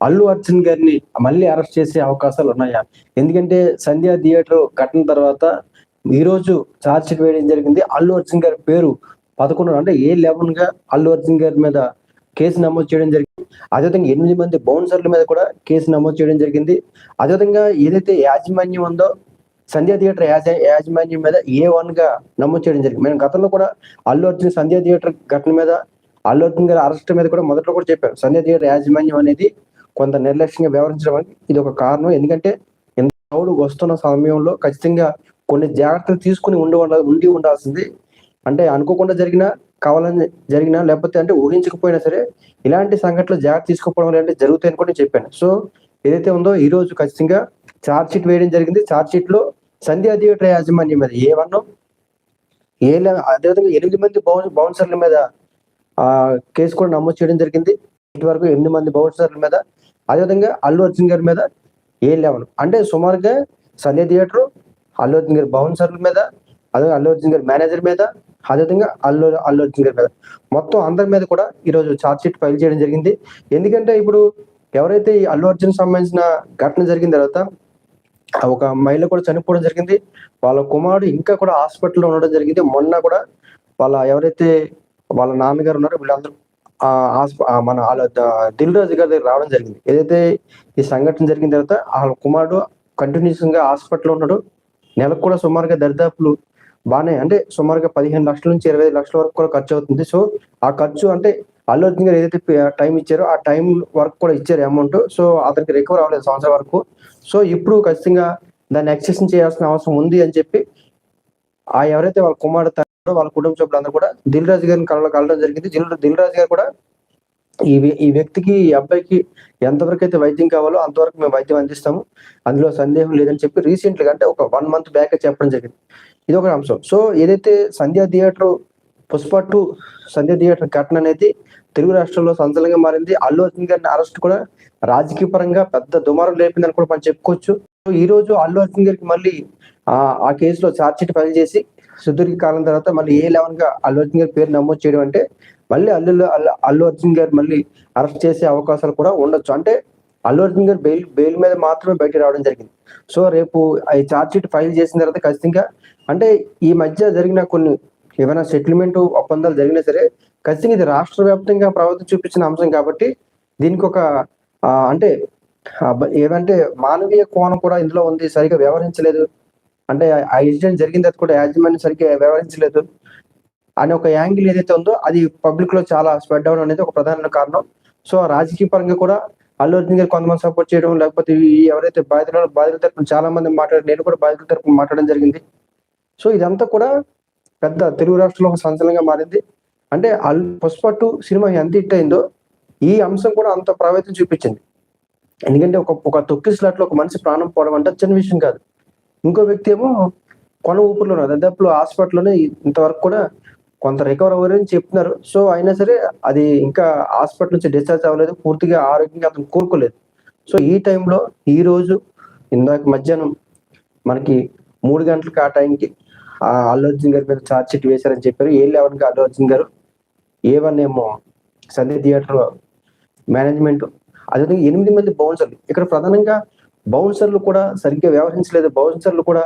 అల్లు అర్జున్ గారిని మళ్ళీ అరెస్ట్ చేసే అవకాశాలు ఉన్నాయా? ఎందుకంటే సంధ్యా థియేటర్ ఘటన తర్వాత ఈ రోజు ఛార్జ్ షీట్ వేయడం జరిగింది. అల్లు అర్జున్ గారి పేరు పదకొండు అంటే ఏ లెవెన్గా అల్లు అర్జున్ గారి మీద కేసు నమోదు చేయడం జరిగింది? అదేవిధంగా ఎనిమిది మంది బౌన్సర్ల మీద కూడా కేసు నమోదు చేయడం జరిగింది. అదేవిధంగా ఏదైతే యాజమాన్యం ఉందో సంధ్యా థియేటర్ యాజ- యాజమాన్యం మీద ఏ వన్గా నమోదు చేయడం జరిగింది. మేము గతంలో కూడా అల్లు అర్జున్ సంధ్యా థియేటర్ ఘటన మీద అల్లు అర్జున్ గారి అరెస్ట్ మీద కూడా మొదట్లో కూడా చెప్పారు. సంధ్యా థియేటర్ యాజమాన్యం అనేది కొంత నిర్లక్ష్యంగా వ్యవహరించడానికి ఇది ఒక కారణం. ఎందుకంటే ఇంత క్రౌడ్ వస్తున్న సమయంలో ఖచ్చితంగా కొన్ని జాగ్రత్తలు తీసుకుని ఉండి ఉండ ఉండి ఉండాల్సింది. అంటే అనుకోకుండా జరిగిన కావాలని జరిగినా లేకపోతే అంటే ఊహించకపోయినా సరే ఇలాంటి సంఘటనలు జాగ్రత్త తీసుకోవడం లాంటి జరుగుతాయని కూడా నేను చెప్పాను. సో ఏదైతే ఉందో ఈ రోజు ఖచ్చితంగా ఛార్జ్ షీట్ వేయడం జరిగింది. ఛార్జ్ షీట్లో సంధ్యా థియేటర్ యాజమాన్యం మీద ఏ వన్ ఏ అదేవిధంగా ఎనిమిది మంది బౌన్ బౌన్సర్ల మీద ఆ కేసు కూడా నమోదు చేయడం జరిగింది. ఇటు వరకు ఎనిమిది మంది బౌన్సర్ల మీద అదేవిధంగా అల్లు అర్జున్ గారి మీద ఏ లెవెన్ అంటే సుమారుగా సంధ్య థియేటర్ అల్లు అర్జున్ గారి బౌన్సర్ల మీద అదే అల్లు అర్జున్ గారి మేనేజర్ మీద అదేవిధంగా అల్లు అల్లు అర్జున్ గారి మీద. మొత్తం అందరి మీద కూడా ఈరోజు ఛార్జ్ షీట్ ఫైల్ చేయడం జరిగింది. ఎందుకంటే ఇప్పుడు ఎవరైతే ఈ అల్లు అర్జున్ సంబంధించిన ఘటన జరిగిన తర్వాత ఒక మహిళ కూడా చనిపోవడం జరిగింది. వాళ్ళ కుమారుడు ఇంకా కూడా హాస్పిటల్లో ఉండడం జరిగింది. మొన్న కూడా వాళ్ళ ఎవరైతే వాళ్ళ నాన్నగారు ఉన్నారో వీళ్ళందరూ మన వాళ్ళ దిల్ రాజు గారి దగ్గర రావడం జరిగింది. ఏదైతే ఈ సంఘటన జరిగిన తర్వాత వాళ్ళ కుమారుడు కంటిన్యూస్గా హాస్పిటల్లో ఉన్నాడు. నెలకు కూడా సుమారుగా దరిదాపులు బాగానే అంటే సుమారుగా పదిహేను లక్షల నుంచి ఇరవై ఐదు లక్షల వరకు కూడా ఖర్చు అవుతుంది. సో ఆ ఖర్చు అంటే అల్లు అర్జున్ గారు ఏదైతే టైం ఇచ్చారో ఆ టైం వరకు కూడా ఇచ్చారు అమౌంట్. సో అతనికి రికవర్ అవ్వలేదు సంవత్సరం వరకు. సో ఇప్పుడు ఖచ్చితంగా దాన్ని ఎక్సెషన్ చేయాల్సిన అవసరం ఉంది అని చెప్పి ఆ ఎవరైతే వాళ్ళ కుమారుడు వాళ్ళ కుటుంబ సభ్యులందరూ కూడా దిల్ రాజు గారిని కలవడం కలడం జరిగింది. దిల్ దిల్ రాజు గారు కూడా ఈ ఈ వ్యక్తికి ఈ అబ్బాయికి ఎంతవరకు అయితే వైద్యం కావాలో అంతవరకు మేము వైద్యం అందిస్తాము. అందులో సందేహం లేదని చెప్పి రీసెంట్గా అంటే ఒక వన్ మంత్ బ్యాక్ చెప్పడం జరిగింది. ఇది ఒక అంశం. సో ఏదైతే Sandhya theatre Pushpa two Sandhya theatre ఘటన అనేది తెలుగు రాష్ట్రంలో సంచలనంగా మారింది. అల్లు అర్జున్ గారిని అరెస్ట్ కూడా రాజకీయ పరంగా పెద్ద దుమారం లేపిందని కూడా మనం చెప్పుకోవచ్చు. సో ఈ రోజు అల్లు అర్జున్ గారికి మళ్ళీ ఆ ఆ కేసులో ఛార్జ్ షీట్ ఫైల్ చేసి సుదీర్ఘ కాలం తర్వాత మళ్ళీ ఏ లెవెన్గా అల్లు అర్జున్ గారి పేరు నమోదు చేయడం అంటే మళ్ళీ అల్లు అల్లు- అల్లు అర్జున్ గారు మళ్ళీ అరెస్ట్ చేసే అవకాశాలు కూడా ఉండొచ్చు. అంటే అల్లు అర్జున్ గారు బెయిల్ బెయిల్ మీద మాత్రమే బయట రావడం జరిగింది. సో రేపు ఈ ఛార్జ్ షీట్ ఫైల్ చేసిన తర్వాత ఖచ్చితంగా అంటే ఈ మధ్య జరిగిన కొన్ని ఏమైనా సెటిల్మెంట్ ఒప్పందాలు జరిగినా సరే ఖచ్చితంగా ఇది రాష్ట్ర వ్యాప్తంగా ప్రభుత్వం చూపించిన అంశం కాబట్టి దీనికి ఒక అంటే ఏమంటే మానవీయ కోణం కూడా ఇందులో ఉంది. సరిగా వ్యవహరించలేదు. అంటే ఆ ఇన్సిడెంట్ జరిగిన తర్వాత కూడా యాజమాన్యం సరిగ్గా వ్యవహరించలేదు. అనే ఒక యాంగిల్ ఏదైతే ఉందో అది పబ్లిక్లో చాలా స్ప్రెడ్ అవడం అనేది ఒక ప్రధాన కారణం. సో రాజకీయ పరంగా కూడా అల్లు అర్జున్ గారు కొంతమంది సపోర్ట్ చేయడం లేకపోతే ఎవరైతే బాధితులు బాధితుల తరపున చాలా మంది మాట్లాడారు నేను కూడా బాధితుల తరపున మాట్లాడడం జరిగింది. సో ఇదంతా కూడా పెద్ద తెలుగు రాష్ట్రంలో ఒక సంచలనంగా మారింది. అంటే అల్ పుష్ప టూ సినిమా ఎంత హిట్ అయిందో ఈ అంశం కూడా అంత ప్రభావితం చూపించింది. ఎందుకంటే ఒక ఒక తొక్కి స్లాట్లో ఒక మనిషి ప్రాణం పోవడం అంటే చిన్న విషయం కాదు. ఇంకో వ్యక్తి ఏమో కొన ఊపిరిలో ఉన్నారు. దాదాపు హాస్పిటల్లోనే ఇంతవరకు కూడా కొంత రికవర్ అవ్వరని చెప్తున్నారు. సో అయినా సరే అది ఇంకా హాస్పిటల్ నుంచి డిశ్చార్జ్ అవ్వలేదు. పూర్తిగా ఆరోగ్యంగా అతను కోరుకోలేదు సో ఈ టైంలో ఈ రోజు ఇందాక మధ్యాహ్నం మనకి మూడు గంటలకు ఆ టైంకి ఆ అల్లు అర్జున్ గారి మీద ఛార్జ్ షీట్ వేశారని చెప్పారు. ఏ లెవెన్గా అల్లు అర్జున్ గారు ఏ వన్ ఏమో సంధ్య థియేటర్ మేనేజ్మెంట్ అదేవిధంగా ఎనిమిది మంది బౌన్సర్లు. ఇక్కడ ప్రధానంగా బౌన్సర్లు కూడా సరిగ్గా వ్యవహరించలేదు. బౌన్సర్లు కూడా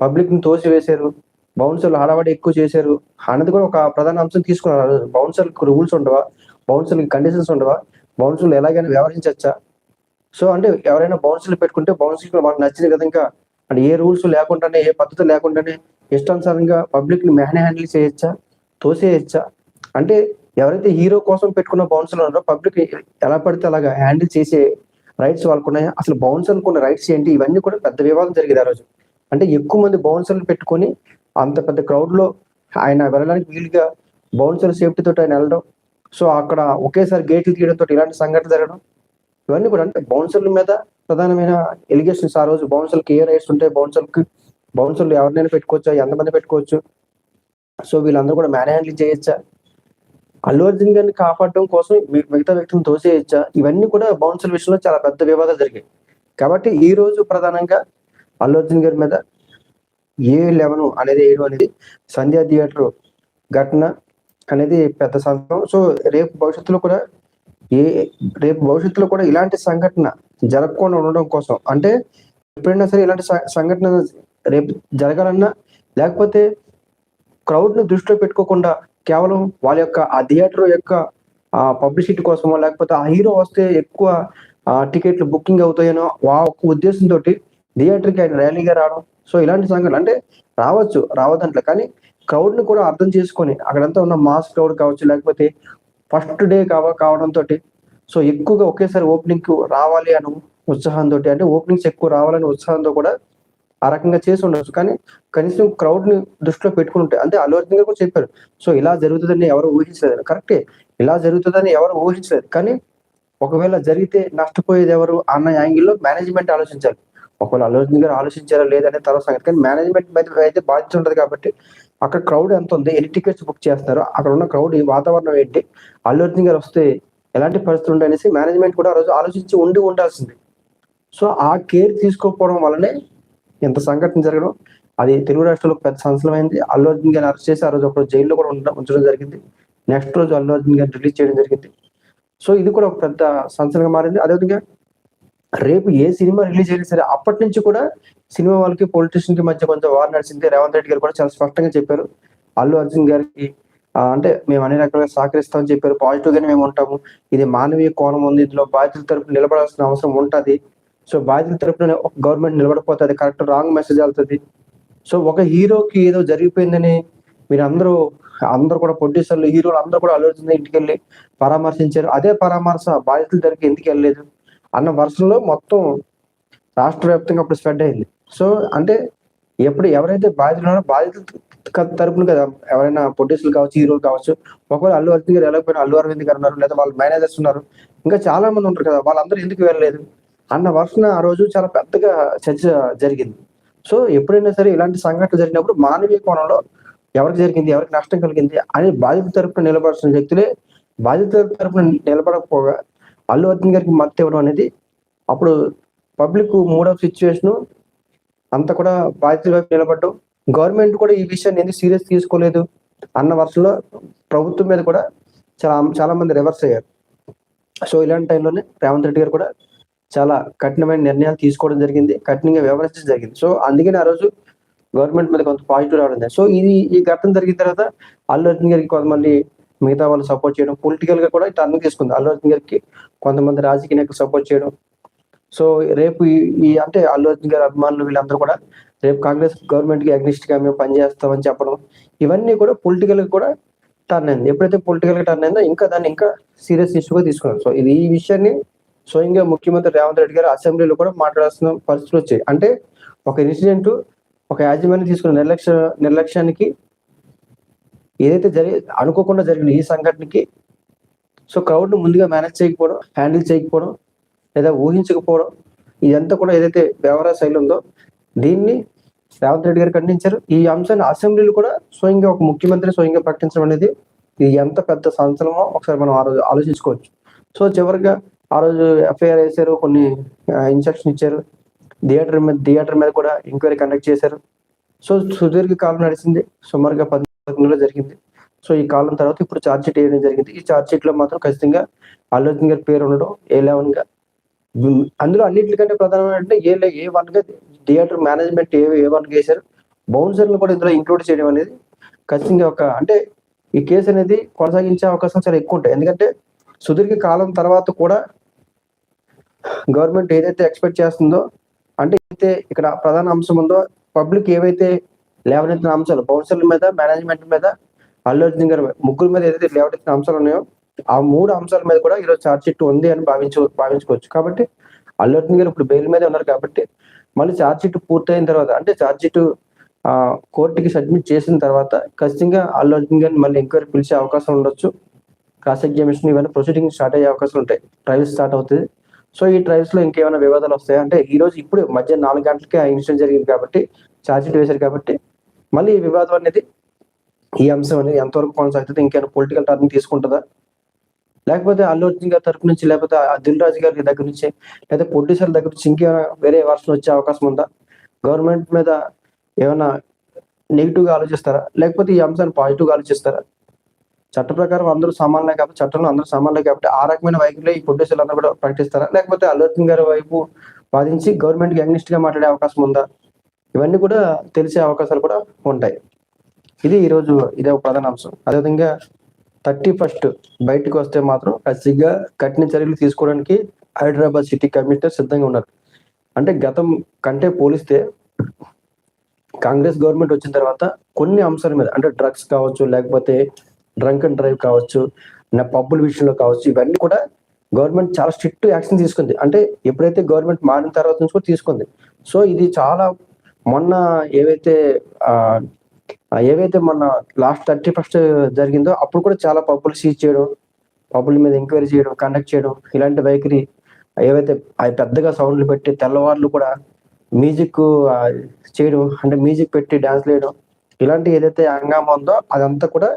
పబ్లిక్ని తోసివేశారు. బౌన్సర్లు హడావడి ఎక్కువ చేశారు. అన్నది కూడా ఒక ప్రధాన అంశం తీసుకున్నారు. బౌన్సర్లకు రూల్స్ ఉండవా? బౌన్సర్లకి కండిషన్స్ ఉండవా? బౌన్సర్లు ఎలాగైనా వ్యవహరించచ్చా? సో అంటే ఎవరైనా బౌన్సర్లు పెట్టుకుంటే బౌన్సర్ వాళ్ళకి నచ్చిన విధంగా అంటే ఏ రూల్స్ లేకుండానే ఏ పద్ధతి లేకుండానే ఇష్టానుసారంగా పబ్లిక్ని మ్యాన్ హ్యాండిల్ చేయొచ్చా? తోసేయచ్చా? అంటే ఎవరైతే హీరో కోసం పెట్టుకున్న బౌన్సర్లు ఉన్నారో పబ్లిక్ ఎలా పడితే అలాగా హ్యాండిల్ చేసే రైట్స్ వాళ్ళకున్నాయా అసలు బౌన్సర్లకు ఉన్న రైట్స్ ఏంటి? ఇవన్నీ కూడా పెద్ద వివాదం జరిగేది ఆ రోజు. అంటే ఎక్కువ మంది బౌన్సర్లు పెట్టుకొని అంత పెద్ద క్రౌడ్లో ఆయన వెళ్ళడానికి వీలుగా బౌన్సర్ సేఫ్టీ తోటి ఆయన వెళ్ళడం. సో అక్కడ ఒకేసారి గేట్లు తీయడంతో ఇలాంటి సంఘటన జరగడం. ఇవన్నీ కూడా అంటే బౌన్సర్ల మీద ప్రధానమైన ఎలిగేషన్స్ ఆ రోజు. బౌన్సర్కి ఏ రైట్స్ ఉంటాయి బౌన్సర్కి బౌన్సర్లు ఎవరినైనా పెట్టుకోవచ్చా? ఎంతమంది పెట్టుకోవచ్చు? సో వీళ్ళందరూ కూడా మేనేజ్ చేయొచ్చా? అల్లు అర్జున్ గారిని కాపాడడం కోసం మిగతా వ్యక్తులను తోసేయచ్చా? ఇవన్నీ కూడా బౌన్సర్ విషయంలో చాలా పెద్ద వివాదాలు జరిగాయి. కాబట్టి ఈ రోజు ప్రధానంగా అల్లు అర్జున్ గారి మీద ఏ లెవెన్ అనేది ఏడు అనేది సంధ్యా థియేటర్ ఘటన అనేది పెద్ద సంఘటన. సో రేపు భవిష్యత్తులో కూడా ఏ రేపు భవిష్యత్తులో కూడా ఇలాంటి సంఘటన జరగకుండా ఉండడం కోసం అంటే ఎప్పుడైనా సరే ఇలాంటి సంఘటన రేపు జరగాలన్నా లేకపోతే క్రౌడ్ను దృష్టిలో పెట్టుకోకుండా కేవలం వాళ్ళ యొక్క ఆ థియేటర్ యొక్క పబ్లిసిటీ కోసమో లేకపోతే ఆ హీరో వస్తే ఎక్కువ టికెట్లు బుకింగ్ అవుతాయనో ఆ ఒక్క ఉద్దేశంతో థియేటర్కి ఆయన ర్యాలీగా రావడం. సో ఇలాంటి సంఘటనలు అంటే రావచ్చు రావదంట్లే కానీ క్రౌడ్ని కూడా అర్థం చేసుకొని అక్కడంతా ఉన్న మాస్ క్రౌడ్ కావచ్చు లేకపోతే ఫస్ట్ డే కావ కావడంతో సో ఎక్కువగా ఒకేసారి ఓపెనింగ్కు రావాలి అని ఉత్సాహంతో అంటే ఓపెనింగ్స్ ఎక్కువ రావాలని ఉత్సాహంతో కూడా ఆ రకంగా చేసి ఉండొచ్చు. కానీ కనీసం క్రౌడ్ని దృష్టిలో పెట్టుకుని ఉంటాయి అంటే అల్లు అర్జున్ గారు కూడా చెప్పారు. సో ఇలా జరుగుతుందని ఎవరు ఊహించలేదు. కరెక్టే ఇలా జరుగుతుందని ఎవరు ఊహించలేదు. కానీ ఒకవేళ జరిగితే నష్టపోయేది ఎవరు అన్న యాంగిల్లో మేనేజ్మెంట్ ఆలోచించాలి. ఒకవేళ అల్లు అర్జున్ గారు ఆలోచించారా లేదనే తర్వాత సంగతి. కానీ మేనేజ్మెంట్ మీద అయితే బాధ్యత ఉంటుంది కాబట్టి అక్కడ క్రౌడ్ ఎంత ఉంది ఎన్ని టికెట్స్ బుక్ చేస్తున్నారు అక్కడ ఉన్న క్రౌడ్ వాతావరణం ఏంటి అల్లు అర్జున్ గారు వస్తే ఎలాంటి పరిస్థితులు ఉంటాయి అనేసి మేనేజ్మెంట్ కూడా ఆ రోజు ఆలోచించి ఉండి ఉండాల్సింది. సో ఆ కేర్ తీసుకోకపోవడం వల్లనే ఇంత సంఘటన జరగడం అది తెలుగు రాష్ట్రాలకు పెద్ద సంచలనమైంది. అల్లు అర్జున్ గారిని అరెస్ట్ చేసి ఆ రోజు ఒకరోజు జైల్లో కూడా ఉండడం ఉంచడం జరిగింది. నెక్స్ట్ రోజు అల్లు అర్జున్ గారిని రిలీజ్ చేయడం జరిగింది. సో ఇది కూడా ఒక పెద్ద సంచలనంగా మారింది. అదేవిధంగా రేపు ఏ సినిమా రిలీజ్ అయినా సరే అప్పటి నుంచి కూడా సినిమా వాళ్ళకి పొలిటీషియన్కి మధ్య కొంచెం వార్ నడిచింది. రేవంత్ రెడ్డి గారు కూడా చాలా స్పష్టంగా చెప్పారు. అల్లు అర్జున్ గారికి అంటే మేము అన్ని రకాలుగా సహకరిస్తామని చెప్పారు. పాజిటివ్ గానే మేము ఉంటాము. ఇది మానవీయ కోణం ఉంది. ఇందులో బాధ్యతల తరపు నిలబడాల్సిన అవసరం ఉంటుంది. సో బాధితుల తరపున ఒక గవర్నమెంట్ నిలబడిపోతుంది కరెక్ట్ రాంగ్ మెసేజ్ వెళ్తుంది. సో ఒక హీరోకి ఏదో జరిగిపోయిందని మీరు అందరూ అందరూ కూడా ప్రొడ్యూసర్లు హీరోలు అందరూ కూడా అల్లు అర్జున్ ఇంటికి వెళ్ళి పరామర్శించారు. అదే పరామర్శ బాధితుల దగ్గరికి ఎందుకు వెళ్ళలేదు అన్న వర్షంలో మొత్తం రాష్ట్ర వ్యాప్తంగా అప్పుడు స్ప్రెడ్ అయింది. సో అంటే ఎప్పుడు ఎవరైతే బాధితులు ఉన్నారో బాధితుల తరపున కదా ఎవరైనా ప్రొడ్యూసర్లు కావచ్చు హీరోలు కావచ్చు ఒకవేళ అల్లు అర్జున్ గారు వెళ్ళకపోయినా అల్లు అరవింద్ గారు ఉన్నారు లేదా వాళ్ళ మేనేజర్స్ ఉన్నారు ఇంకా చాలా మంది ఉంటారు కదా వాళ్ళందరూ ఎందుకు వెళ్ళలేదు? అన్న వర్షన ఆ రోజు చాలా పెద్దగా చర్చ జరిగింది. సో ఎప్పుడైనా సరే ఇలాంటి సంఘటన జరిగినప్పుడు మానవీయ కోణంలో ఎవరికి జరిగింది ఎవరికి నష్టం కలిగింది అని బాధిత తరపున నిలబడాల్సిన వ్యక్తులే. బాధిత తరపున నిలబడకపోగా అల్లు అర్జున్ గారికి మద్దతు ఇవ్వడం అనేది అప్పుడు పబ్లిక్ మూడ్ ఆఫ్ అంతా కూడా బాధితుల వైపు నిలబడ్డం. గవర్నమెంట్ కూడా ఈ విషయాన్ని ఎందుకు సీరియస్ తీసుకోలేదు అన్న వర్షంలో ప్రభుత్వం మీద కూడా చాలా చాలా మంది రివర్స్ అయ్యారు. సో ఇలాంటి టైంలోనే రేవంత్ రెడ్డి గారు కూడా చాలా కఠినమైన నిర్ణయాలు తీసుకోవడం జరిగింది కఠినంగా వ్యవహరించడం జరిగింది. సో అందుకని ఆ రోజు గవర్నమెంట్ మీద కొంత పాజిటివ్ రావడం జరిగింది. సో ఇది ఈ ఘటన జరిగిన తర్వాత అల్లు అర్జున్ గారికి కొంతమంది మిగతా వాళ్ళు సపోర్ట్ చేయడం పొలిటికల్గా కూడా టర్న్ తీసుకుంది. అల్లు అర్జున్ గారికి కొంతమంది రాజకీయ నాయకులు సపోర్ట్ చేయడం. సో రేపు ఈ- ఈ అంటే అల్లు అర్జున్ గారి అభిమానులు వీళ్ళందరూ కూడా రేపు కాంగ్రెస్ గవర్నమెంట్కి అగ్నిస్ట్గా మేము పనిచేస్తామని చెప్పడం ఇవన్నీ కూడా పొలిటికల్గా కూడా టర్న్ అయింది. ఎప్పుడైతే పొలిటికల్గా టర్న్ అయిందో ఇంకా దాన్ని ఇంకా సీరియస్ ఇష్యూగా తీసుకున్నారు. సో ఇది ఈ విషయాన్ని స్వయంగా ముఖ్యమంత్రి రేవంత్ రెడ్డి గారు అసెంబ్లీలో కూడా మాట్లాడాల్సిన పరిస్థితులు వచ్చాయి. అంటే ఒక ఇన్సిడెంట్ ఒక యాజమాన్యం తీసుకున్న నిర్లక్ష్య నిర్లక్ష్యానికి ఏదైతే జరిగి అనుకోకుండా జరిగిన ఈ సంఘటనకి సో క్రౌడ్ను ముందుగా మేనేజ్ చేయకపోవడం హ్యాండిల్ చేయకపోవడం లేదా ఊహించకపోవడం ఇదంతా కూడా ఏదైతే వ్యవహార శైలి ఉందో దీన్ని రేవంత్ రెడ్డి గారు ఖండించారు. ఈ అంశాన్ని అసెంబ్లీలో కూడా స్వయంగా ఒక ముఖ్యమంత్రి స్వయంగా ప్రకటించడం అనేది ఇది ఎంత పెద్ద సంచలనమో ఒకసారి మనం ఆలోచించుకోవచ్చు. సో చివరిగా ఆ రోజు ఎఫ్ఐఆర్ వేశారు కొన్ని ఇన్స్ట్రక్షన్ ఇచ్చారు. థియేటర్ మీద థియేటర్ మీద కూడా ఎంక్వైరీ కండక్ట్ చేశారు. సో సుదీర్ఘ కాలం నడిచింది. సుమారుగా పద్నాలుగులో జరిగింది. సో ఈ కాలం తర్వాత ఇప్పుడు ఛార్జ్ షీట్ వేయడం జరిగింది. ఈ ఛార్జ్ షీట్లో మాత్రం ఖచ్చితంగా అల్లు గారి పేరు ఉండడం ఏ లెవెన్గా. అందులో అన్నింటికంటే ప్రధానమైన ఏ ఏ వన్గా theatre management A A one వేశారు. బౌన్సర్లు కూడా ఇందులో ఇంక్లూడ్ చేయడం అనేది ఖచ్చితంగా ఒక అంటే ఈ కేసు అనేది కొనసాగించే అవకాశం చాలా ఎక్కువ ఉంటాయి. ఎందుకంటే సుదీర్ఘ కాలం తర్వాత కూడా గవర్నమెంట్ ఏదైతే ఎక్స్పెక్ట్ చేస్తుందో అంటే అయితే ఇక్కడ ప్రధాన అంశం ఉందో పబ్లిక్ ఏవైతే లేవనెత్తిన అంశాలు బౌన్సర్ల మీద మేనేజ్మెంట్ మీద అల్లు అర్జున్ గారి మీద, ముగ్గురు మీద ఏదైతే లేవనెత్తిన అంశాలు ఉన్నాయో ఆ మూడు అంశాల మీద కూడా ఈరోజు ఛార్జ్ షీట్ ఉంది అని భావించు భావించుకోవచ్చు. కాబట్టి అల్లు అర్జున్ గారు ఇప్పుడు బెయిల్ మీద ఉన్నారు కాబట్టి మళ్ళీ ఛార్జ్ షీట్ పూర్తయిన తర్వాత అంటే ఛార్జ్ షీట్ కోర్టుకి సబ్మిట్ చేసిన తర్వాత ఖచ్చితంగా అల్లు అర్జున్ గారిని మళ్ళీ ఎంక్వైరీ పిలిచే అవకాశం ఉండొచ్చు. క్రాస్ ఎగ్జామినేషన్ ఇవన్నీ ప్రొసీడింగ్ స్టార్ట్ అయ్యే అవకాశం ఉంటాయి. ట్రయల్స్ స్టార్ట్ అవుతుంది. సో ఈ ట్రయల్స్లో ఇంకేమైనా వివాదాలు వస్తాయి? అంటే ఈ రోజు ఇప్పుడు మధ్య నాలుగు గంటలకే ఆ ఇన్సిడెంట్ జరిగింది కాబట్టి ఛార్జ్షీట్ వేశారు కాబట్టి మళ్ళీ ఈ వివాదం అనేది ఈ అంశం అనేది ఎంతవరకు కొనసాగుతుంది? ఇంకేమైనా పొలిటికల్ టర్న్ తీసుకుంటుందా? లేకపోతే అల్లు అర్జున్ గారి తరపు నుంచి లేకపోతే ఆ దిల్ రాజు గారి దగ్గర నుంచి లేదా ప్రొడ్యూసర్ దగ్గర నుంచి ఇంకేమైనా వేరే వర్షన్ వచ్చే అవకాశం ఉందా? గవర్నమెంట్ మీద ఏమైనా నెగిటివ్గా ఆలోచిస్తారా? లేకపోతే ఈ అంశాన్ని పాజిటివ్గా ఆలోచిస్తారా? చట్ట ప్రకారం అందరూ సమానలే కాబట్టి చట్టంలో అందరూ సమానలే కాబట్టి ఆ రకమైన వైఖరిలో ఈ ప్రొడ్యూసర్లు అందరూ కూడా ప్రకటిస్తారా? లేకపోతే అల్లు గారి వైపు వాదించి గవర్నమెంట్కి అగ్నిస్ట్గా మాట్లాడే అవకాశం ఉందా? ఇవన్నీ కూడా తెలిసే అవకాశాలు కూడా ఉంటాయి. ఇది ఈరోజు ఇదే ఒక ప్రధాన అంశం. అదేవిధంగా థర్టీ ఫస్ట్ బయటకు వస్తే మాత్రం ఖచ్చితంగా కఠిన చర్యలు తీసుకోవడానికి హైదరాబాద్ సిటీ కమిషనర్ సిద్ధంగా ఉన్నారు. అంటే గతం కంటే పోలిస్తే కాంగ్రెస్ గవర్నమెంట్ వచ్చిన తర్వాత కొన్ని అంశాల మీద అంటే డ్రగ్స్ కావచ్చు లేకపోతే డ్రంక్ అండ్ డ్రైవ్ కావచ్చు నా పబ్బుల విషయంలో కావచ్చు ఇవన్నీ కూడా గవర్నమెంట్ చాలా స్ట్రిక్ట్ యాక్షన్ తీసుకుంది. అంటే ఎప్పుడైతే గవర్నమెంట్ మారిన తర్వాత నుంచి కూడా తీసుకుంది. సో ఇది చాలా మొన్న ఏవైతే ఏవైతే మొన్న లాస్ట్ థర్టీ ఫస్ట్ జరిగిందో అప్పుడు కూడా చాలా పబ్బులు సీజ్ చేయడం పబ్బుల మీద ఎంక్వైరీ చేయడం కండక్ట్ చేయడం ఇలాంటి వైఖరి ఏవైతే అవి పెద్దగా సౌండ్లు పెట్టి తెల్లవార్లు కూడా మ్యూజిక్ చేయడం అంటే మ్యూజిక్ పెట్టి డాన్స్ వేయడం ఇలాంటి ఏదైతే అంగామం ఉందో అదంతా కూడా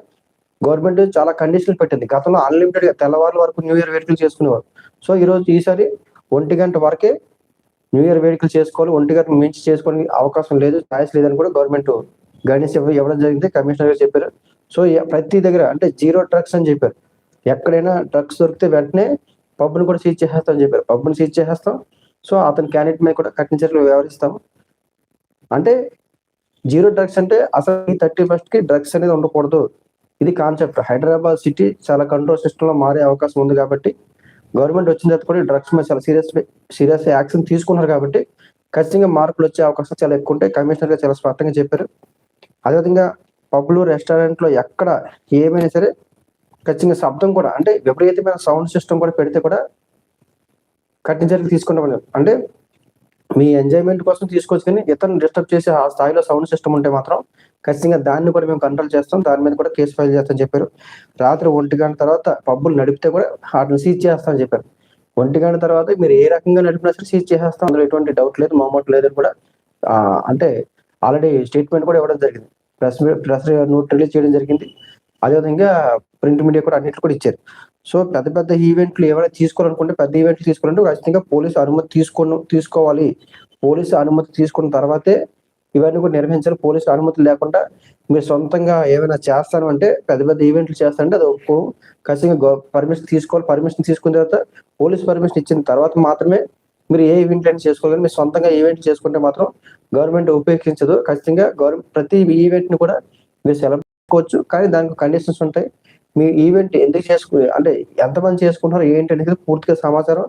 గవర్నమెంట్ చాలా కండిషన్లు పెట్టింది. గతంలో అన్లిమిటెడ్గా తెల్లవారుల వరకు న్యూ ఇయర్ వేడుకలు చేసుకునేవారు. సో ఈ రోజు ఈసారి ఒంటి గంట వరకే న్యూ ఇయర్ వేడుకలు చేసుకోవాలి. ఒంటి గంట మించి చేసుకోవడానికి అవకాశం లేదు ఛాయిస్ లేదని కూడా గవర్నమెంట్ గైడెన్స్ ఇవ్వడం జరిగింది. కమిషనర్ గారు చెప్పారు. సో ప్రతి దగ్గర అంటే జీరో డ్రగ్స్ అని చెప్పారు. ఎక్కడైనా డ్రగ్స్ దొరికితే వెంటనే పబ్ను కూడా సీజ్ చేసేస్తాం అని చెప్పారు. పబ్ను సీజ్ చేసేస్తాం. సో అతని క్యాండిడేట్ మీద కూడా కఠిన చర్యలు వ్యవహరిస్తాం. అంటే జీరో డ్రగ్స్ అంటే అసలు ఈ థర్టీ ఫస్ట్కి డ్రగ్స్ అనేది ఉండకూడదు. ఇది కాన్సెప్ట్. హైదరాబాద్ సిటీ చాలా కంట్రోల్ సిస్టమ్లో మారే అవకాశం ఉంది కాబట్టి గవర్నమెంట్ వచ్చిన తర్వాత కూడా డ్రగ్స్ మీద చాలా సీరియస్ సీరియస్ యాక్షన్ తీసుకున్నారు కాబట్టి ఖచ్చితంగా మార్పులు వచ్చే అవకాశం చాలా ఎక్కువ ఉంటాయి. కమిషనర్ గారు చాలా స్పష్టంగా చెప్పారు. అదేవిధంగా పబ్లు రెస్టారెంట్లో ఎక్కడ ఏమైనా సరే ఖచ్చితంగా శబ్దం కూడా అంటే విపరీతమైన సౌండ్ సిస్టమ్ కూడా పెడితే కూడా కఠిన చర్యలు తీసుకుంటాం అంటే మీ ఎంజాయ్మెంట్ కోసం తీసుకోవచ్చు కానీ ఇతరులను డిస్టర్బ్ చేసే ఆ స్థాయిలో సౌండ్ సిస్టమ్ ఉంటే మాత్రం ఖచ్చితంగా దాన్ని కూడా మేము కంట్రోల్ చేస్తాం. దాని మీద కూడా కేసు ఫైల్ చేస్తామని చెప్పారు. రాత్రి ఒంటి గంట తర్వాత పబ్బులు నడిపితే కూడా వాటిని సీజ్ చేస్తామని చెప్పారు. ఒంటి గంట తర్వాత మీరు ఏ రకంగా నడిపినా సరే సీజ్ చేసేస్తాం. అందులో ఎటువంటి డౌట్ లేదు మామూలు లేదని కూడా అంటే ఆల్రెడీ స్టేట్మెంట్ కూడా ఇవ్వడం జరిగింది. ప్రెస్ ప్రెస్ నోట్ రిలీజ్ చేయడం జరిగింది. అదేవిధంగా ప్రింట్ మీడియా కూడా అన్నింటి కూడా ఇచ్చారు. సో పెద్ద పెద్ద ఈవెంట్లు ఏమైనా తీసుకోవాలనుకుంటే పెద్ద ఈవెంట్లు తీసుకోవాలంటే ఖచ్చితంగా పోలీసు అనుమతి తీసుకోను తీసుకోవాలి. పోలీసు అనుమతి తీసుకున్న తర్వాతే ఇవన్నీ కూడా నిర్వహించాలి పోలీసు అనుమతి లేకుండా మీరు సొంతంగా ఏమైనా చేస్తాను అంటే పెద్ద పెద్ద ఈవెంట్లు చేస్తానంటే అది ఒప్పుకో ఖచ్చితంగా పర్మిషన్ తీసుకోవాలి. పర్మిషన్ తీసుకున్న తర్వాత పోలీస్ పర్మిషన్ ఇచ్చిన తర్వాత మాత్రమే మీరు ఏ ఈవెంట్ అయినా చేసుకోవాలి మీరు సొంతంగా ఈవెంట్ చేసుకుంటే మాత్రం గవర్నమెంట్ ఉపేక్షించదు ఖచ్చితంగా గవర్నమెంట్ ప్రతి ఈవెంట్ని కూడా మీరు సెలబ్రేట్ కానీ దానికి కండిషన్స్ ఉంటాయి. మీ ఈవెంట్ ఎందుకు చేసుకు అంటే ఎంతమంది చేసుకుంటారో ఏంటి అనేది పూర్తిగా సమాచారం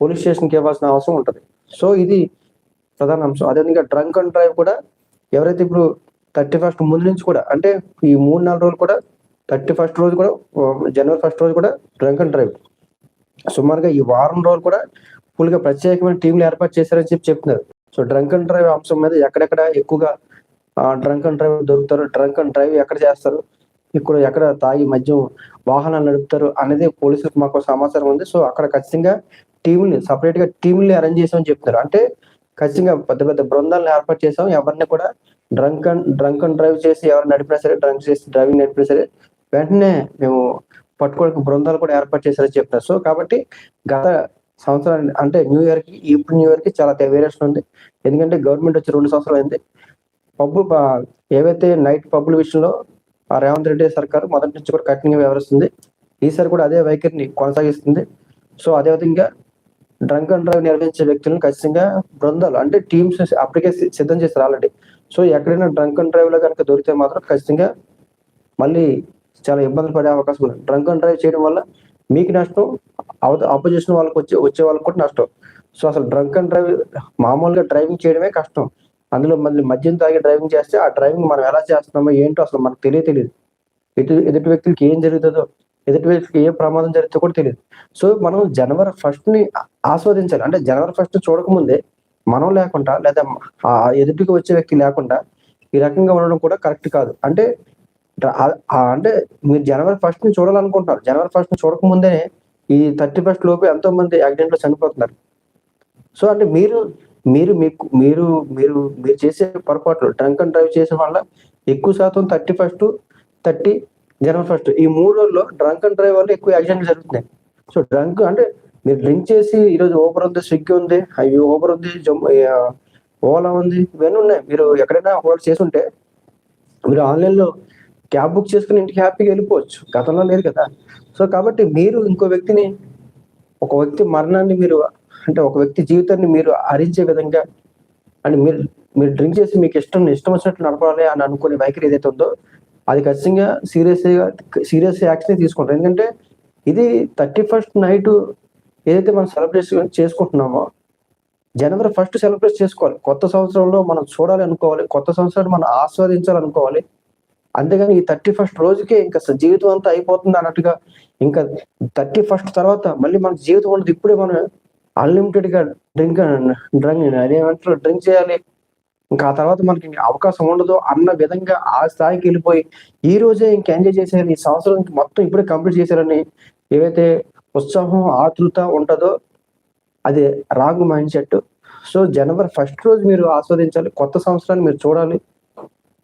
పోలీస్ స్టేషన్కి ఇవ్వాల్సిన అవసరం ఉంటుంది. సో ఇది ప్రధాన అంశం. అదేవిధంగా డ్రంక్ అండ్ డ్రైవ్ కూడా ఎవరైతే ఇప్పుడు థర్టీ ఫస్ట్ ముందు నుంచి కూడా అంటే ఈ మూడు నాలుగు రోజులు కూడా థర్టీ ఫస్ట్ రోజు కూడా జనవరి ఫస్ట్ రోజు కూడా డ్రంక్ అండ్ డ్రైవ్ సుమారుగా ఈ వారం రోజులు కూడా ఫుల్గా ప్రత్యేకమైన టీంలు ఏర్పాటు చేశారని చెప్పి చెప్తున్నారు. సో డ్రంక్ అండ్ డ్రైవ్ అంశం మీద ఎక్కడెక్కడ ఎక్కువగా డ్రంక్ అండ్ డ్రైవ్ దొరుకుతారు డ్రంక్ అండ్ డ్రైవ్ ఎక్కడ చేస్తారు ఇక్కడ ఎక్కడ తాగి మద్యం వాహనాలు నడుపుతారు అనేది పోలీసులకు మాకు సమాచారం ఉంది. సో అక్కడ ఖచ్చితంగా టీంని సపరేట్గా టీంని అరేంజ్ చేసామని చెప్తున్నారు. అంటే ఖచ్చితంగా పెద్ద పెద్ద బృందాలను ఏర్పాటు చేసాం. ఎవరిని కూడా drunk and drunk and drive చేసి ఎవరు నడిపినా సరే డ్రంక్ చేసి డ్రైవింగ్ నడిపినా సరే వెంటనే మేము పట్టుకోవడానికి బృందాలు కూడా ఏర్పాటు చేశారని చెప్తారు సో కాబట్టి గత సంవత్సరం అంటే న్యూ ఇయర్కి ఇప్పుడు న్యూ ఇయర్కి చాలా వేరియేషన్ ఉంది. ఎందుకంటే గవర్నమెంట్ వచ్చి రెండు సంవత్సరాలు అయింది. పబ్ ఏవైతే నైట్ పబ్బుల విషయంలో ఆ రేవంత్ రెడ్డి సర్కారు మొదటి నుంచి కూడా కఠినంగా వ్యవహరిస్తుంది. ఈసారి కూడా అదే వైఖరిని కొనసాగిస్తుంది. సో అదేవిధంగా డ్రంక్ అండ్ డ్రైవ్ నిర్వహించే వ్యక్తులను ఖచ్చితంగా బృందాలు అంటే టీమ్స్ అప్పటికే సిద్ధం చేస్తారు ఆల్రెడీ సో ఎక్కడైనా డ్రంక్ అండ్ డ్రైవ్లో కనుక దొరికితే మాత్రం ఖచ్చితంగా మళ్ళీ చాలా ఇబ్బందులు పడే అవకాశం ఉంది. డ్రంక్ అండ్ డ్రైవ్ చేయడం వల్ల మీకు నష్టం ఆపోజిషన్ వాళ్ళకి వచ్చే వచ్చే వాళ్ళకి కూడా నష్టం. సో అసలు డ్రంక్ అండ్ డ్రైవ్ మామూలుగా డ్రైవింగ్ చేయడమే కష్టం. అందులో మళ్ళీ మద్యం తాగి డ్రైవింగ్ చేస్తే ఆ డ్రైవింగ్ మనం ఎలా చేస్తున్నామో ఏంటో అసలు మనకు తెలియ తెలియదు ఎటు ఎదుటి వ్యక్తులకి ఏం జరుగుతుందో ఎదుటి వ్యక్తికి ఏ ప్రమాదం జరిగితే కూడా తెలియదు. సో మనం జనవరి ఫస్ట్ని ఆస్వాదించాలి. అంటే జనవరి ఫస్ట్ చూడకముందే మనం లేకుండా లేదా ఆ ఎదుటికి వచ్చే వ్యక్తి లేకుండా ఈ రకంగా ఉండడం కూడా కరెక్ట్ కాదు. అంటే అంటే మీరు జనవరి ఫస్ట్ని చూడాలనుకుంటున్నారు. జనవరి ఫస్ట్ని చూడకముందే ఈ థర్టీ ఫస్ట్ లోపు ఎంతో మంది యాక్సిడెంట్లో చనిపోతున్నారు. సో అంటే మీరు మీరు మీకు మీరు మీరు మీరు చేసే పొరపాట్లు డ్రంక్ అండ్ డ్రైవ్ చేసే వల్ల ఎక్కువ శాతం థర్టీ ఫస్ట్ థర్టీ జనవరి ఫస్ట్. ఈ మూడు రోజుల్లో డ్రంక్ అండ్ డ్రైవ్ వల్ల ఎక్కువ యాక్సిడెంట్లు జరుగుతున్నాయి. సో డ్రంక్ అంటే మీరు డ్రింక్ చేసి ఈరోజు ఓబర్ ఉంది స్విగ్గీ ఉంది అవి ఓబర్ ఉంది ఓలా ఉంది ఇవన్నీ ఉన్నాయి. మీరు ఎక్కడైనా హోల్డ్ చేస్తుంటే మీరు ఆన్లైన్లో క్యాబ్ బుక్ చేసుకుని ఇంటికి హ్యాపీగా వెళ్ళిపోవచ్చు. గతంలో లేదు కదా. సో కాబట్టి మీరు ఇంకో వ్యక్తిని ఒక వ్యక్తి మరణాన్ని మీరు అంటే ఒక వ్యక్తి జీవితాన్ని మీరు హరించే విధంగా అని మీరు మీరు డ్రింక్ చేసి మీకు ఇష్టం ఇష్టం వచ్చినట్లు నడపాలి అని అనుకునే వైఖరి ఏదైతే ఉందో అది ఖచ్చితంగా సీరియస్గా సీరియస్ యాక్షన్ తీసుకుంటారు ఎందుకంటే ఇది థర్టీ ఫస్ట్ నైట్ ఏదైతే మనం సెలబ్రేట్ చేసుకుంటున్నామో జనవరి ఫస్ట్ సెలబ్రేట్ చేసుకోవాలి. కొత్త సంవత్సరంలో మనం చూడాలి అనుకోవాలి. కొత్త సంవత్సరాన్ని మనం ఆస్వాదించాలనుకోవాలి. అంతేగాని ఈ థర్టీ ఫస్ట్ రోజుకే ఇంకా జీవితం అంతా అయిపోతుంది అన్నట్టుగా ఇంకా థర్టీ ఫస్ట్ తర్వాత మళ్ళీ మన జీవితం ఉండదు ఇప్పుడే మనం అన్లిమిటెడ్గా డ్రింక్ డ్రింక్ అదేమంటారు డ్రింక్ చేయాలి. ఇంకా ఆ తర్వాత మనకి అవకాశం ఉండదు అన్న విధంగా ఆ స్థాయికి వెళ్ళిపోయి ఈ రోజే ఇంక ఎంజాయ్ చేసేయాలి. ఈ సంవత్సరం మొత్తం ఇప్పుడే కంప్లీట్ చేశారని ఏవైతే ఉత్సాహం ఆతృత ఉంటుందో అది రాంగ్ మైండ్ సెట్ సో జనవరి ఫస్ట్ రోజు మీరు ఆస్వాదించాలి. కొత్త సంవత్సరాన్ని మీరు చూడాలి.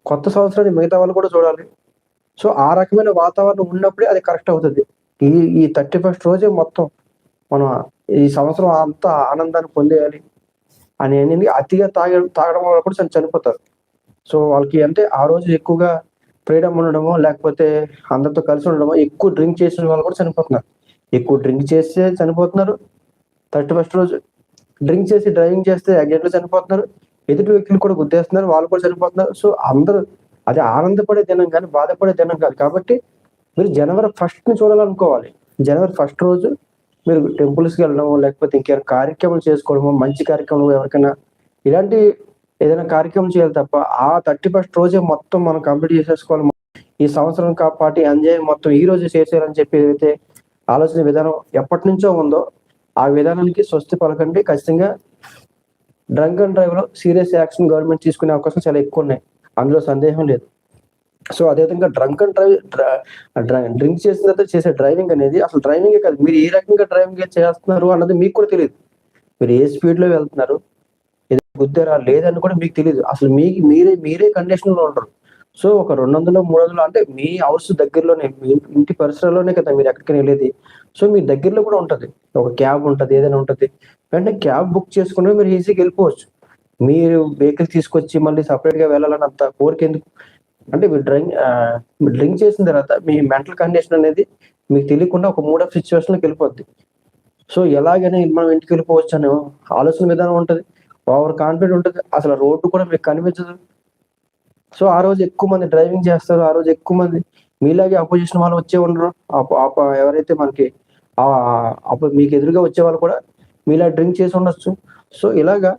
కొత్త సంవత్సరాన్ని మిగతా వాళ్ళు కూడా చూడాలి. సో ఆ రకమైన వాతావరణం ఉన్నప్పుడే అది కరెక్ట్ అవుతుంది. ఈ ఈ థర్టీ ఫస్ట్ రోజే మొత్తం మనం ఈ సంవత్సరం అంతా ఆనందాన్ని పొందేయాలి. అని అనేది. అతిగా తాగ తాగడం వల్ల కూడా చని- చనిపోతారు. సో వాళ్ళకి అంటే ఆ రోజు ఎక్కువగా ఫ్రీడమ్ ఉండడమో లేకపోతే అందరితో కలిసి ఉండడమో ఎక్కువ డ్రింక్ చేసిన వాళ్ళు కూడా చనిపోతున్నారు. ఎక్కువ డ్రింక్ చేస్తే చనిపోతున్నారు. థర్టీ ఫస్ట్ రోజు డ్రింక్ చేసి డ్రైవింగ్ చేస్తే యాక్సిడెంట్లో చనిపోతున్నారు. ఎదుటి వ్యక్తులు కూడా గుద్దేస్తున్నారు. వాళ్ళు కూడా చనిపోతున్నారు. సో అందరూ అది ఆనందపడే దినం కానీ బాధపడే దినం కాదు. కాబట్టి మీరు జనవరి ఫస్ట్ని చూడాలనుకోవాలి. జనవరి ఫస్ట్ రోజు మీరు టెంపుల్స్కి కి లేకపోతే ఇంకేమైనా కార్యక్రమం చేసుకోవడము మంచి కార్యక్రమం ఎవరికైనా ఇలాంటి ఏదైనా కార్యక్రమం చేయాలి తప్ప ఆ థర్టీ ఫస్ట్ రోజే మొత్తం మనం కంప్లీట్ చేసేసుకోవాలి. ఈ సంవత్సరం కా పాటు ఎంజాయ్ మొత్తం ఈ రోజు చేసేయాలని చెప్పి ఏదైతే ఆలోచన విధానం ఎప్పటి నుంచో ఉందో ఆ విధానానికి స్వస్తి పలకండి. ఖచ్చితంగా డ్రంక్ అండ్ డ్రైవ్లో సీరియస్ యాక్షన్ గవర్నమెంట్ తీసుకునే అవకాశం చాలా ఎక్కువ ఉన్నాయి. అందులో సందేహం లేదు. సో అదేవిధంగా డ్రంక్ అండ్ డ్రైవ్ డ్రింక్ చేసిన తర్వాత చేసే డ్రైవింగ్ అనేది అసలు డ్రైవింగ్ కాదు. మీరు ఏ రకంగా డ్రైవింగ్ చేస్తున్నారు అన్నది మీకు కూడా తెలియదు. మీరు ఏ స్పీడ్లో వెళ్తున్నారు ఏదో గుద్దారా లేదని కూడా మీకు తెలియదు. అసలు మీకు మీరే మీరే కండిషన్లో సో ఒక రెండు వందలు మూడు వందలు అంటే మీ హౌస్ దగ్గరలోనే మీ ఇంటి పరిసరాల్లోనే కదా మీరు ఎక్కడికి వెళ్ళేది. సో మీ దగ్గరలో కూడా ఉంటుంది. ఒక క్యాబ్ ఉంటుంది ఏదైనా ఉంటది. వెంటనే క్యాబ్ బుక్ చేసుకుని మీరు ఈజీగా వెళ్ళిపోవచ్చు. మీరు వెహికల్ తీసుకొచ్చి మళ్ళీ సపరేట్గా వెళ్ళాలని అంత కోరిక ఎందుకు అంటే మీరు డ్రింక్ మీరు డ్రింక్ చేసిన తర్వాత మీ మెంటల్ కండిషన్ అనేది మీకు తెలియకుండా ఒక మూడ్ ఆఫ్ సిచ్యువేషన్ వెళ్ళిపోద్ది. సో ఎలాగైనా మనం ఇంటికి వెళ్ళిపోవచ్చు అనే ఆలోచన విధానం ఉంటుంది. ఓవర్ కాన్ఫిడెంట్ ఉంటుంది. అసలు రోడ్డు కూడా మీకు కనిపించదు. సో ఆ రోజు ఎక్కువ మంది డ్రైవింగ్ చేస్తారు. ఆ రోజు ఎక్కువ మంది మీలాగే అపోజిషన్ వాళ్ళు వచ్చే ఉండరు. ఎవరైతే మనకి మీకు ఎదురుగా వచ్చే వాళ్ళు కూడా మీలా డ్రింక్ చేసి ఉండొచ్చు. సో ఇలాగా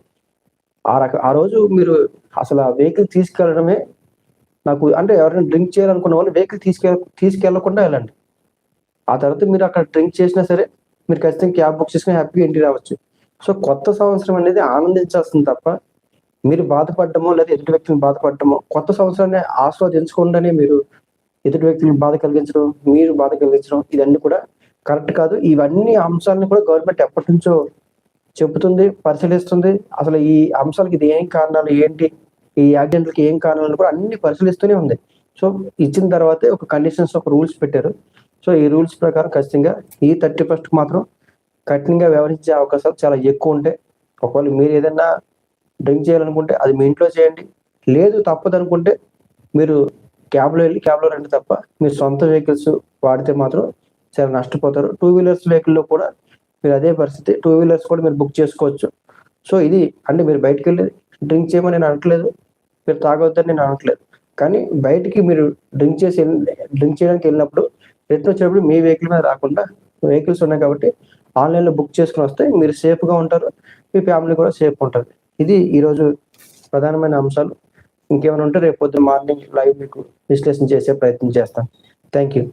ఆ రక ఆ రోజు మీరు అసలు ఆ వెహికల్ తీసుకెళ్ళడమే నాకు అంటే ఎవరైనా డ్రింక్ చేయాలనుకున్న వాళ్ళు వెహికల్ తీసుకెళ్ తీసుకెళ్ళకుండా వెళ్ళండి. ఆ తర్వాత మీరు అక్కడ డ్రింక్ చేసినా సరే మీరు ఖచ్చితంగా క్యాబ్ బుక్ చేసుకుని హ్యాపీగా ఇంటికి రావచ్చు. సో కొత్త సంవత్సరం అనేది ఆనందించాల్సింది తప్ప మీరు బాధపడటమో లేదా ఎదుటి వ్యక్తిని బాధపడటమో కొత్త సంవత్సరాన్ని ఆస్వాదించకుండానే మీరు ఎదుటి వ్యక్తిని బాధ కలిగించడం మీరు బాధ కలిగించడం ఇవన్నీ కూడా కరెక్ట్ కాదు. ఇవన్నీ అంశాలను కూడా గవర్నమెంట్ ఎప్పటి నుంచో చెబుతుంది పరిశీలిస్తుంది. అసలు ఈ అంశాలకి ఇది ఏం కారణాలు ఏంటి ఈ యాక్సిడెంట్లకి ఏం కారణాలు కూడా అన్ని పరిశీలిస్తూనే ఉంది. సో ఇచ్చిన తర్వాతే ఒక కండిషన్స్ ఒక రూల్స్ పెట్టారు. సో ఈ రూల్స్ ప్రకారం ఖచ్చితంగా ఈ థర్టీ ఫస్ట్ మాత్రం కఠినంగా వ్యవహరించే అవకాశాలు చాలా ఎక్కువ ఉంటాయి ఒకవేళ మీరు ఏదైనా డ్రింక్ చేయాలనుకుంటే అది మీ ఇంట్లో చేయండి. లేదు తప్పదు అనుకుంటే మీరు క్యాబ్లో వెళ్ళి క్యాబ్లో రండి తప్ప మీరు సొంత వెహికల్స్ వాడితే మాత్రం చాలా నష్టపోతారు. టూ వీలర్స్ వెహికల్లో కూడా మీరు అదే పరిస్థితి టూ వీలర్స్ కూడా మీరు బుక్ చేసుకోవచ్చు. సో ఇది అంటే మీరు బయటకు వెళ్ళి డ్రింక్ చేయమని నేను అనట్లేదు. మీరు తాగొద్దని నేను అనట్లేదు. కానీ బయటికి మీరు డ్రింక్ చేసి డ్రింక్ చేయడానికి వెళ్ళినప్పుడు రిటర్న్ వచ్చేటప్పుడు మీ వెహికల్ మీద రాకుండా వెహికల్స్ ఉన్నాయి కాబట్టి ఆన్లైన్లో బుక్ చేసుకుని వస్తే మీరు సేఫ్గా ఉంటారు మీ ఫ్యామిలీ కూడా సేఫ్ ఉంటుంది ఇది ఈరోజు ప్రధానమైన అంశాలు. ఇంకేమైనా ఉంటే రేపు పొద్దున్న మార్నింగ్ లైవ్ మీకు విశ్లేషణ చేసే ప్రయత్నం చేస్తాను. Thank you.